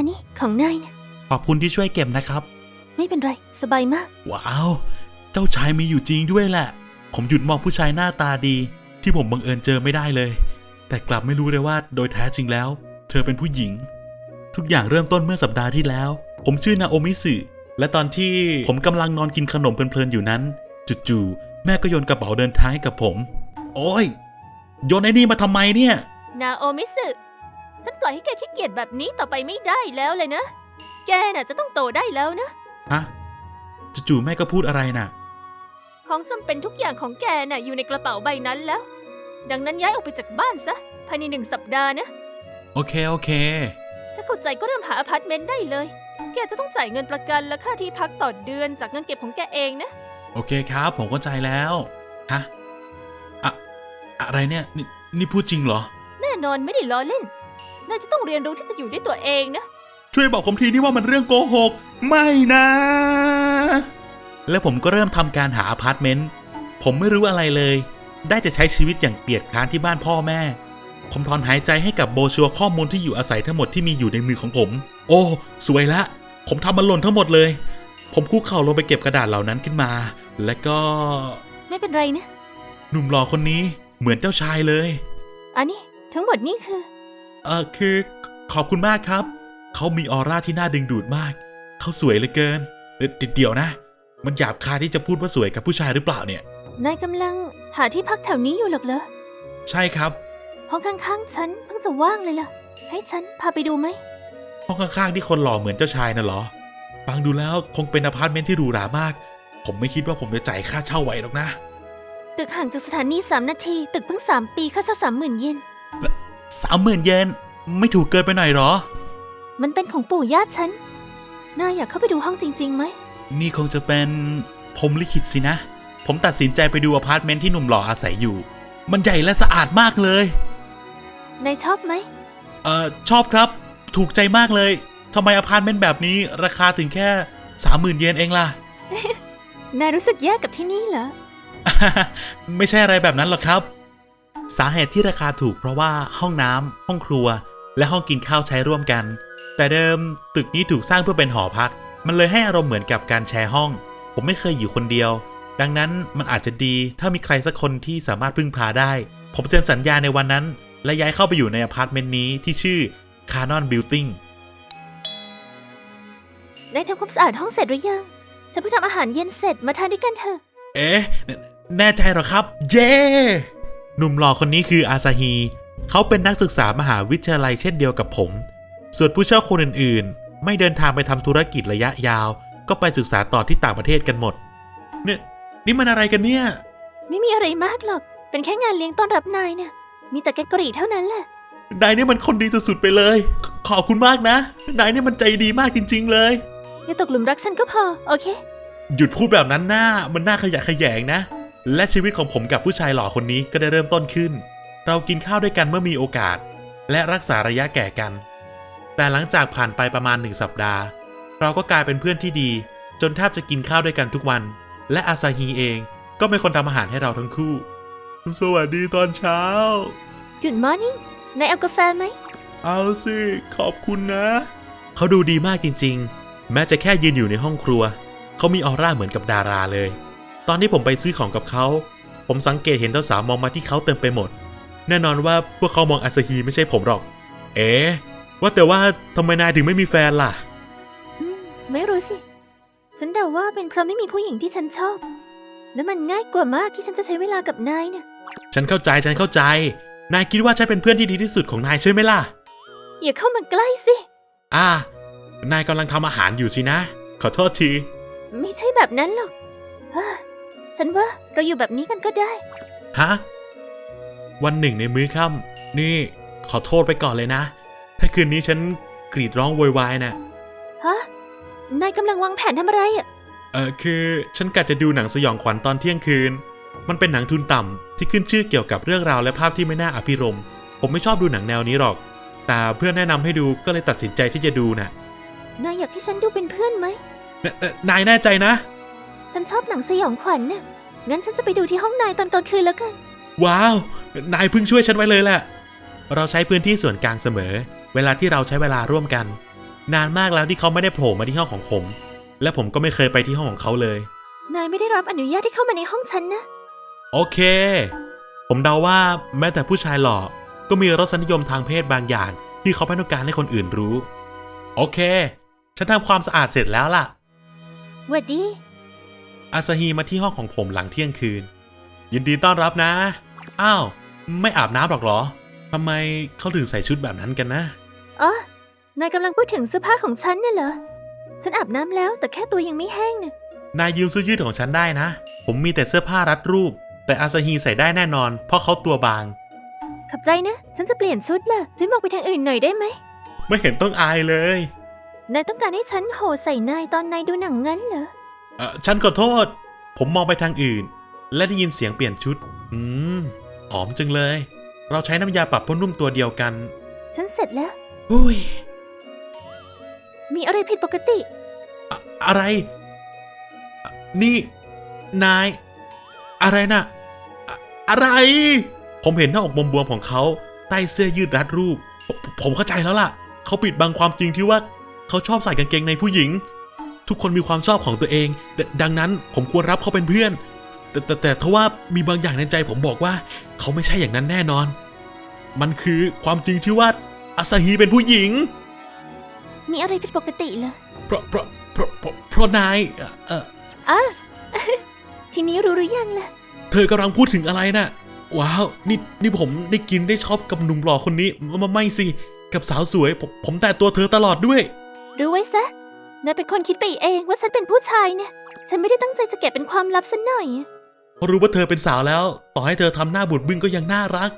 อันนี้ของนายนะขอบคุณที่ช่วยเก็บนะครับ ไม่เป็นไร สบายมาก ว้าว เจ้าชายมีอยู่จริงด้วยแหละ ผมหยุดมองผู้ชายหน้าตาดี ที่ผมบังเอิญเจอไม่ได้เลย แต่กลับไม่รู้เลยว่าโดยแท้จริงแล้ว เธอเป็นผู้หญิง ทุกอย่างเริ่มต้นเมื่อสัปดาห์ที่แล้ว ผมชื่อนาโอมิสึและตอนที่ผมกำลังนอนกินขนมเพลินๆอยู่นั้นจู่ๆแม่ก็โยนกระเป๋าเดินทางให้กับผม โอ้ยโยนไอ้นี่มาทำไมเนี่ย นาโอมิสึ ฉันปล่อยให้แกขี้เกียจแบบนี้ต่อไปไม่ได้แล้วเลยนะ แกน่ะจะต้องโตได้แล้วนะ ฮะจู่ๆแม่ก็พูดอะไรน่ะ ของจำเป็นทุกอย่างของแกน่ะอยู่ในกระเป๋าใบนั้นแล้ว ดังนั้นย้ายออกไปจากบ้านซะภายในหนึ่งสัปดาห์นะ โอเค โอเค ถ้าเข้าใจก็เริ่มหาอพาร์ตเมนต์ได้เลย แกจะต้องจ่ายเงินประกันและค่าที่พักต่อเดือนจากเงินเก็บของแกเองนะ โอเคครับ ผมเข้าใจแล้ว ฮะ อะ อะไรเนี่ยนี่นี่พูดจริงเหรอ แน่นอนไม่ได้ล้อเล่น นายจะต้องเรียนรู้ที่จะอยู่ด้วยตัวเองนะ ช่วยบอกผมทีนี่ว่ามันเรื่องโกหก ไม่นะ แล้วผมก็เริ่มทำการหาอพาร์ตเมนต์ ผมไม่รู้อะไรเลย ได้จะใช้ชีวิตอย่างเปียกคร้านที่บ้านพ่อแม่ ผมถอนหายใจให้กับโบชัวร์ข้อมูลที่อยู่อาศัยทั้งหมดที่มีอยู่ในมือของผม โอ้ สวยละ ผมทำมันหล่นทั้งหมดเลย ผมคุกเข่าลงไปเก็บกระดาษเหล่านั้นขึ้นมา และก็ ไม่เป็นไรนะ หนุ่มหล่อคนนี้เหมือนเจ้าชายเลย อันนี้ทั้งหมดนี่คือ เออคือขอบคุณมากครับ เขามีออร่าที่น่าดึงดูดมาก เขาสวยเหลือเกินเดี๋ยวเดี๋ยวนะ มันหยาบคายที่จะพูดว่าสวยกับผู้ชายหรือเปล่าเนี่ย นายกำลังหาที่พักแถวนี้อยู่หรอกเหรอ ใช่ครับ ห้องข้างๆฉันเพิ่งจะว่างเลยล่ะ ให้ฉันพาไปดูไหม ห้องข้างๆที่คนหล่อเหมือนเจ้าชายน่ะเหรอ ฟังดูแล้วคงเป็นอพาร์ตเมนต์ที่หรูหรามาก ผมไม่คิดว่าผมจะจ่ายค่าเช่าไหวหรอกนะ ตึกห่างจากสถานีสามนาที ตึกเพิ่งสามปีค่าเช่าสามหมื่นเยน สามหมื่นเยนไม่ถูกเกินไปหน่อยเหรอ มันเป็นของปู่ย่าฉัน นายอยากเข้าไปดูห้องจริงๆไหม นี่คงจะเป็นผมลิขิตสินะ ผมตัดสินใจไปดูอพาร์ตเมนต์ที่หนุ่มหล่ออาศัยอยู่ มันใหญ่และสะอาดมากเลย นายชอบไหม เอ่อ ชอบครับ ถูกใจมากเลยทำไมอพาร์ตเมนต์แบบนี้ราคาถึงแค่สามหมื่นเยนเองล่ะ นายรู้สึกแย่กับที่นี่เหรอ ไม่ใช่อะไรแบบนั้นหรอกครับ สาเหตุที่ราคาถูกเพราะว่าห้องน้ำห้องครัว และห้องกินข้าวใช้ร่วมกัน แต่เดิมตึกนี้ถูกสร้างเพื่อเป็นหอพัก มันเลยให้อารมณ์เหมือนกับการแชร์ห้อง ผมไม่เคยอยู่คนเดียว ดังนั้นมันอาจจะดีถ้ามีใครสักคนที่สามารถพึ่งพาได้ ผมเซ็นสัญญาในวันนั้น และย้ายเข้าไปอยู่ในอพาร์ตเมนต์นี้ที่ชื่อ Canon Building นายทำความสะอาดห้องเสร็จหรือยัง ฉันเพิ่งทำอาหารเย็นเสร็จมาทานด้วยกันเถอะ เอ๊ะ แนแน่ใจเหรอครับ เย้ หนุ่มหล่อคนนี้คืออาซาฮีเขาเป็นนักศึกษามหาวิทยาลัยเช่นเดียวกับผม ส่วนผู้เช่าคนอื่นๆ ไม่เดินทางไปทำธุรกิจระยะยาว ก็ไปศึกษาต่อที่ต่างประเทศกันหมด เนี่ย นี่มันอะไรกันเนี่ย ไม่มีอะไรมากหรอก เป็นแค่งานเลี้ยงต้อนรับนายเนี่ยมีแต่แกงกะหรี่เท่านั้นแหละนายนี่มันคนดีสุดๆไปเลยขขอบคุณมากนะ นายนี่มันใจดีมากจริง ๆ เลยอย่าตกหลุมรักฉันก็พอ โอเค หยุดพูดแบบนั้นหน้ามันน่าขยะแขยงนะ และชีวิตของผมกับผู้ชายหล่อคนนี้ก็ได้เริ่มต้นขึ้น เรากินข้าวด้วยกันเมื่อมีโอกาส และรักษาระยะแก่กัน แต่หลังจากผ่านไปประมาณหนึ่งสัปดาห์ เราก็กลายเป็นเพื่อนที่ดี จนแทบจะกินข้าวด้วยกันทุกวัน และอาซาฮีเองก็เป็นคนทำอาหารให้เราทั้งคู่ สวัสดีตอนเช้า Good morning นายเอากาแฟไหม เอาสิขอบคุณนะ เขาดูดีมากจริงๆ แม้จะแค่ยืนอยู่ในห้องครัว เขามีออร่าเหมือนกับดาราเลย ตอนที่ผมไปซื้อของกับเขา ผมสังเกตเห็นเจ้าสาวมองมาที่เขาเต็มไปหมด แน่นอนว่าพวกเขามองอาซาฮีไม่ใช่ผมหรอก เอ๊ะว่าแต่ว่าทำไมนายถึงไม่มีแฟนล่ะอืมไม่รู้สิ ฉันเดาว่าเป็นเพราะไม่มีผู้หญิงที่ฉันชอบ แล้วมันง่ายกว่ามากที่ฉันจะใช้เวลากับนายเนี่ย ฉันเข้าใจฉันเข้าใจ นายคิดว่าฉันเป็นเพื่อนที่ดีที่สุดของนายใช่ไหมล่ะ อย่าเข้ามาใกล้สิ อ่า นายกำลังทำอาหารอยู่สินะ ขอโทษที ไม่ใช่แบบนั้นหรอกเฮ้อ ฉันว่าเราอยู่แบบนี้กันก็ได้ ฮะ วันหนึ่งในมื้อค่ำนี่ขอโทษไปก่อนเลยนะ ถ้าคืนนี้ฉันกรีดร้องโวยวายนะฮะ นายกำลังวางแผนทำอะไรอะ เออคือฉันกะจะดูหนังสยองขวัญตอนเที่ยงคืน มันเป็นหนังทุนต่ำที่ขึ้นชื่อเกี่ยวกับเรื่องราวและภาพที่ไม่น่าอภิรมย์ผมไม่ชอบดูหนังแนวนี้หรอก แต่เพื่อนแนะนำให้ดูก็เลยตัดสินใจที่จะดูนะนายอยากให้ฉันดูเป็นเพื่อนไหมนนนายแน่ใจนะ ฉันชอบหนังสยองขวัญน่ะงั้นฉันจะไปดูที่ห้องนายตอนกลางคืนแล้วกัน ว้าว นายเพิ่งช่วยฉันไว้เลยแหละ เราใช้พื้นที่ส่วนกลางเสมอ เวลาที่เราใช้เวลาร่วมกัน นานมากแล้วที่เขาไม่ได้โผล่มาที่ห้องของผม และผมก็ไม่เคยไปที่ห้องของเขาเลย นายไม่ได้รับอนุญาตที่เข้ามาในห้องฉันนะ โอเค ผมเดาว่าแม้แต่ผู้ชายหล่อ ก็มีรสนิยมทางเพศบางอย่าง ที่เขาไม่ต้องการให้คนอื่นรู้ โอเค ฉันทำความสะอาดเสร็จแล้วล่ะ หวัดดี อาซาฮีมาที่ห้องของผมหลังเที่ยงคืน ยินดีต้อนรับนะ อ้าว ไม่อาบน้ำหรอกเหรอทำไมเขาถึงใส่ชุดแบบนั้นกันนะ อ๋อ นายกำลังพูดถึงเสื้อผ้าของฉันเนี่ยเหรอ ฉันอาบน้ำแล้วแต่แค่ตัวยังไม่แห้งเนี่ยนายยืมเสื้อยืดของฉันได้นะ ผมมีแต่เสื้อผ้ารัดรูป แต่อาซาฮีใส่ได้แน่นอน เพราะเขาตัวบาง ขอบใจนะ ฉันจะเปลี่ยนชุดล่ะช่วยมองไปทางอื่นหน่อยได้ไหม ไม่เห็นต้องอายเลย นายต้องการให้ฉันโหใส่นายตอนนายดูหนังงั้นเหรอ เออฉันขอโทษ ผมมองไปทางอื่น และได้ยินเสียงเปลี่ยนชุด อืม หอมจังเลย เราใช้น้ำยาปรับผ้านุ่มตัวเดียวกัน ฉันเสร็จแล้ว อุ้ย มีอะไรผิดปกติ อะอะไรอะนี่ นาย อะไรนะ่ะอะอะไร ผมเห็นหน้าอกบวมๆของเขาใต้เสื้อยืดรัดรูปผมผมเข้าใจแล้วล่ะ เขาปิดบังความจริงที่ว่า เขาชอบใส่กางเกงในผู้หญิง ทุกคนมีความชอบของตัวเองดดังนั้นผมควรรับเขาเป็นเพื่อน แต่แต่แต่ทว่ามีบางอย่างในใจผมบอกว่า เขาไม่ใช่อย่างนั้นแน่นอน มันคือความจริงที่ว่าอาซาฮีเป็นผู้หญิง มีอะไรผิดปกติเหรอเพราะเพราะเพราะเพราะเพราะนายเอ่อเอออะ ทีนี้รู้หรือยังล่ะ เธอกำลังพูดถึงอะไรน่ะ ว้าว นี่นี่ผมได้กินได้ชอบกับหนุ่มหล่อคนนี้ไมไม่สิ กับสาวสวยผมผมแต่ตัวเธอตลอดด้วย รู้ไว้ซะ นายเป็นคนคิดไปเองว่าฉันเป็นผู้ชายเนี่ย ฉันไม่ได้ตั้งใจจะเก็บเป็นความลับสันหน่อย เพราะรู้ว่าเธอเป็นสาวแล้ว ต่อให้เธอทำหน้าบูดบึ้งก็ยังน่ารัก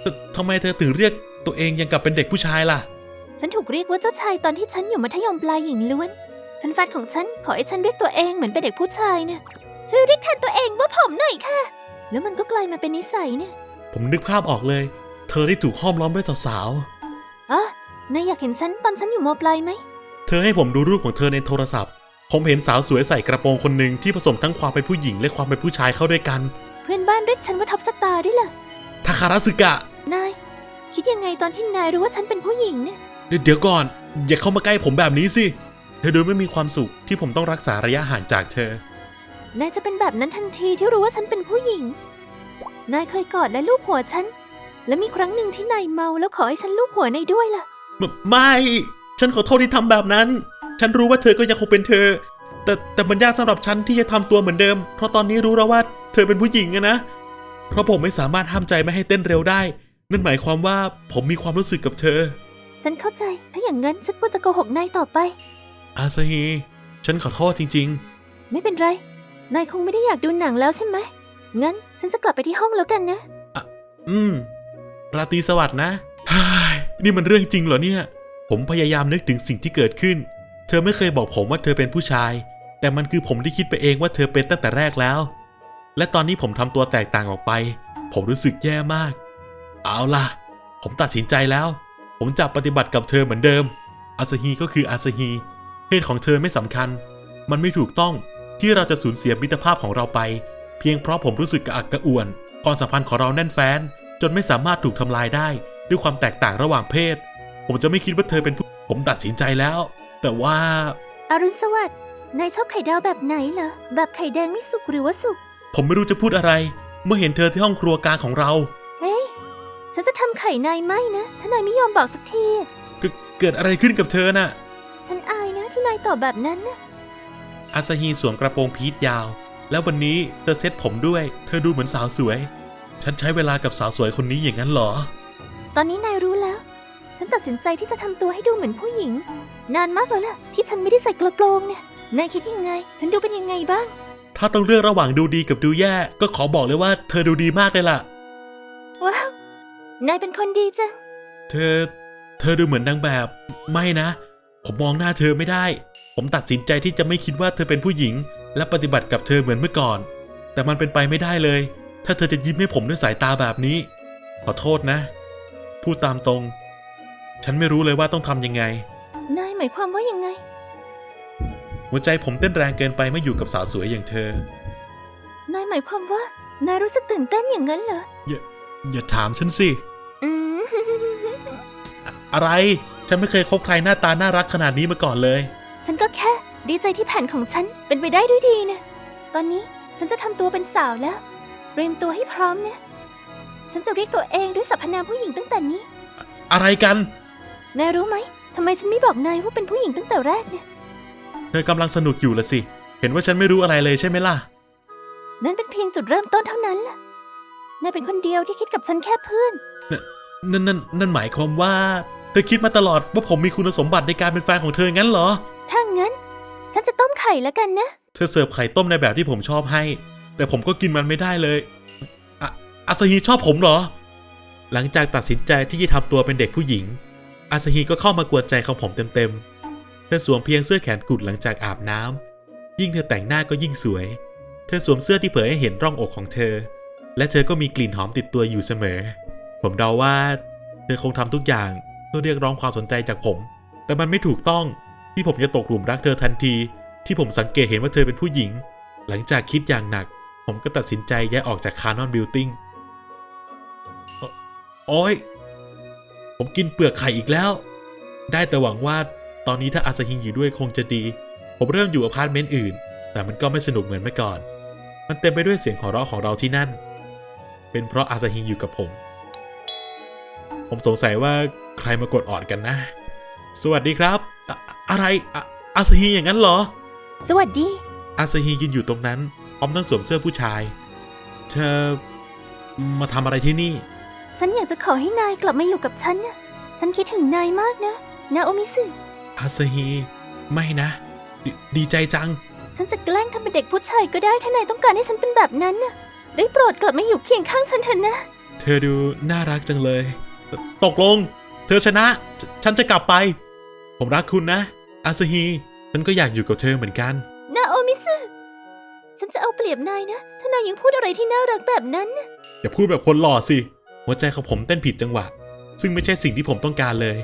แต่ทำไมเธอถึงเรียกตัวเองยังกับเป็นเด็กผู้ชายล่ะ ฉันถูกเรียกว่าเจ้าชายตอนที่ฉันอยู่มัธยมปลายหญิงล้วนแฟนๆของฉันขอให้ฉันเรียกตัวเองเหมือนเป็นเด็กผู้ชายเนี่ยช่วยเรียกแทนตัวเองว่าผมหน่อยค่ะ แล้วมันก็กลายมาเป็นนิสัยเนี่ย ผมนึกภาพออกเลย เธอได้ถูกห้อมล้อมด้วยสาวอ๋อนายอยากเห็นฉันตอนฉันอยู่มปลายไหมๆ เธอให้ผมดูรูปของเธอในโทรศัพท์ ผมเห็นสาวสวยใส่กระโปรงคนหนึ่งที่ผสมทั้งความเป็นผู้หญิงและความเป็นผู้ชายเข้าด้วยกัน เพื่อนบ้านเรียกฉันว่าท็อปสตาร์ด้วยล่ะทาคาราสึกะ นาย คิดยังไงตอนที่นายรู้ว่าฉันเป็นผู้หญิงเนี่ยเดี๋ยวเดี๋ยวก่อน อย่าเข้ามาใกล้ผมแบบนี้สิ เธอดูไม่มีความสุขที่ผมต้องรักษาระยะห่างจากเธอ นายจะเป็นแบบนั้นทันทีที่รู้ว่าฉันเป็นผู้หญิง นายเคยกอดและลูบหัวฉัน และมีครั้งหนึ่งที่นายเมาแล้วขอให้ฉันลูบหัวนายด้วยล่ะ ไม่ไม่ ฉันขอโทษที่ทำแบบนั้น ฉันรู้ว่าเธอก็ยังคงเป็นเธอ แต่แต่มันยากสำหรับฉันที่จะทำตัวเหมือนเดิม เพราะตอนนี้รู้แล้วว่าเธอเป็นผู้หญิงอะนะ เพราะผมไม่สามารถห้ามใจไม่ให้เต้นเร็วได้ นั่นหมายความว่าผมมีความรู้สึกกับเธอ ฉันเข้าใจ ถ้าอย่างนั้นฉันควรจะโกหกนายต่อไป อาซาฮี ฉันขอโทษจริงไม่เป็นไร นายคงไม่ได้อยากดูหนังแล้วใช่ไหม งั้นฉันจะกลับไปที่ห้องแล้วกันนะๆอืม ราตรีสวัสดิ์นะฮ่ายนี่มันเรื่องจริงเหรอเนี่ย ผมพยายามนึกถึงสิ่งที่เกิดขึ้น เธอไม่เคยบอกผมว่าเธอเป็นผู้ชาย แต่มันคือผมที่คิดไปเองว่าเธอเป็นตั้งแต่แรกแล้ว และตอนนี้ผมทำตัวแตกต่างออกไป ผมรู้สึกแย่มาก เอาล่ะ ผมตัดสินใจแล้ว ผมจะปฏิบัติกับเธอเหมือนเดิม อาซาฮีก็คืออาซาฮี เพศของเธอไม่สำคัญ มันไม่ถูกต้องที่เราจะสูญเสียมิตรภาพของเราไป เพียงเพราะผมรู้สึกกระอักกระอ่วน ความสัมพันธ์ของเราแน่นแฟ้น จนไม่สามารถถูกทำลายได้ ด้วยความแตกต่างระหว่างเพศ ผมจะไม่คิดว่าเธอเป็นผู้ผมตัดสินใจแล้ว แต่ว่า อรุณสวัสดิ์นายชอบไข่ดาวแบบไหนเหรอ แบบไข่แดงไม่สุกหรือว่าสุก ผมไม่รู้จะพูดอะไร เมื่อเห็นเธอที่ห้องครัวกลางของเรา เฮ้ย ฉันจะทำไข่นายไหมนะ ถ้านายไม่ยอมบอกสักที เกเกิดอะไรขึ้นกับเธอน่ะ ฉันอายนะที่นายตอบแบบนั้นนะอาซาฮีสวมกระโปรงพีทยาว แล้ววันนี้เธอเซ็ตผมด้วย เธอดูเหมือนสาวสวย ฉันใช้เวลากับสาวสวยคนนี้อย่างนั้นเหรอ ตอนนี้นายรู้แล้ว ฉันตัดสินใจที่จะทำตัวให้ดูเหมือนผู้หญิง นานมากแล้วล่ะที่ฉันไม่ได้ใส่กระโปรงเนี่ย นายคิดยังไง ฉันดูเป็นยังไงบ้าง ถ้าต้องเลือกระหว่างดูดีกับดูแย่ ก็ขอบอกเลยว่าเธอดูดีมากเลยล่ะ ว้าว นายเป็นคนดีจัง เธอ เธอดูเหมือนนางแบบ ไม่นะ ผมมองหน้าเธอไม่ได้ ผมตัดสินใจที่จะไม่คิดว่าเธอเป็นผู้หญิง และปฏิบัติกับเธอเหมือนเมื่อก่อน แต่มันเป็นไปไม่ได้เลย ถ้าเธอจะยิ้มให้ผมด้วยสายตาแบบนี้ ขอโทษนะ พูดตามตรง ฉันไม่รู้เลยว่าต้องทำยังไง นายหมายความว่ายังไง หัวใจผมเต้นแรงเกินไปไม่อยู่กับสาวสวยอย่างเธอ นายหมายความว่า นายรู้สึกตื่นเต้นอย่างนั้นเหรอ อย่าถามฉันสิ อืม อะไร ฉันไม่เคยคบใครหน้าตาน่ารักขนาดนี้มาก่อนเลย ฉันก็แค่ ดีใจที่แผนของฉันเป็นไปได้ด้วยดีนะ ตอนนี้ฉันจะทำตัวเป็นสาวแล้ว เตรียมตัวให้พร้อมนะ ฉันจะเรียกตัวเองด้วยสรรพนามผู้หญิงตั้งแต่นี้ อะไรกัน นายรู้ไหมทำไมฉันไม่บอกนายว่าเป็นผู้หญิงตั้งแต่แรกเนี่ย เธอกำลังสนุกอยู่ละสิ เห็นว่าฉันไม่รู้อะไรเลยใช่ไหมล่ะ นั่นเป็นเพียงจุดเริ่มต้นเท่านั้นล่ะ นายเป็นคนเดียวที่คิดกับฉันแค่เพื่อน นั่นนั่นนั่นหมายความว่า เธอคิดมาตลอดว่าผมมีคุณสมบัติในการเป็นแฟนของเธองั้นเหรอ ถ้างั้น ฉันจะต้มไข่แล้วกันนะ เธอเสิร์ฟไข่ต้มในแบบที่ผมชอบให้ แต่ผมก็กินมันไม่ได้เลยอะอาซาฮีชอบผมเหรอ หลังจากตัดสินใจที่จะทำตัวเป็นเด็กผู้หญิง อาซาฮีก็เข้ามากวนใจของผมเต็มๆ เธอสวมเพียงเสื้อแขนกุดหลังจากอาบน้ำยิ่งเธอแต่งหน้าก็ยิ่งสวย เธอสวมเสื้อที่เผยให้เห็นร่องอกของเธอ และเธอก็มีกลิ่นหอมติดตัวอยู่เสมอ ผมเดาว่า เธอคงทำทุกอย่างเพื่อเรียกร้องความสนใจจากผม แต่มันไม่ถูกต้องที่ผมจะตกหลุมรักเธอทันที ที่ผมสังเกตเห็นว่าเธอเป็นผู้หญิง หลังจากคิดอย่างหนัก ผมก็ตัดสินใจย้ายออกจากคานอนบิลติ้งโอ้ย ผมกินเปลือกไข่อีกแล้ว ได้แต่หวังว่าตอนนี้ถ้าอาซาฮิงอยู่ด้วยคงจะดี ผมเริ่มอยู่อพาร์ตเมนต์อื่น แต่มันก็ไม่สนุกเหมือนเมื่อก่อน มันเต็มไปด้วยเสียงหัวเราะของเราที่นั่น เป็นเพราะอาซาฮิงอยู่กับผม ผมสงสัยว่าใครมากดออดกันนะ สวัสดีครับ อะอะไรอะอาซาฮิอย่างนั้นเหรอ สวัสดี อาซาฮียืนอยู่ตรงนั้นพร้อมทั้งสวมเสื้อผู้ชาย เธอมาทำอะไรที่นี่ ฉันอยากจะขอให้นายกลับมาอยู่กับฉันนะฉันคิดถึงนายมากนะ นาโอมิสึอาซาฮีไม่นะดดีใจจัง ฉันจะแกล้งทำเป็นเด็กผู้ชายก็ได้ถ้านายต้องการให้ฉันเป็นแบบนั้นนะได้โปรดกลับมาอยู่เคียงข้างฉันเถอะนะ เธอดูน่ารักจังเลยตตกลง เธอชนะฉฉันจะกลับไป ผมรักคุณนะอาซาฮีฉันก็อยากอยู่กับเธอเหมือนกัน นาโอมิสึฉันจะเอาเปรียบนายนะ ถ้านายยังพูดอะไรที่น่ารักแบบนั้นนะอย่าพูดแบบคนหล่อสิ หัวใจของผมเต้นผิดจังหวะ ซึ่งไม่ใช่สิ่งที่ผมต้องการเลย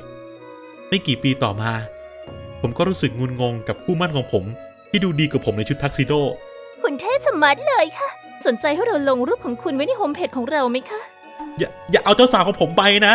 ไม่กี่ปีต่อมา ผมก็รู้สึกงุนงงกับคู่หมั่นของผม ที่ดูดีกว่าผมในชุดทักซิโด คุณเท่ชะมัดเลยค่ะ สนใจให้เราลงรูปของคุณไว้ในโฮมเพจของเราไหมคะ อย่าอย่าเอาเจ้าสาวของผมไปนะ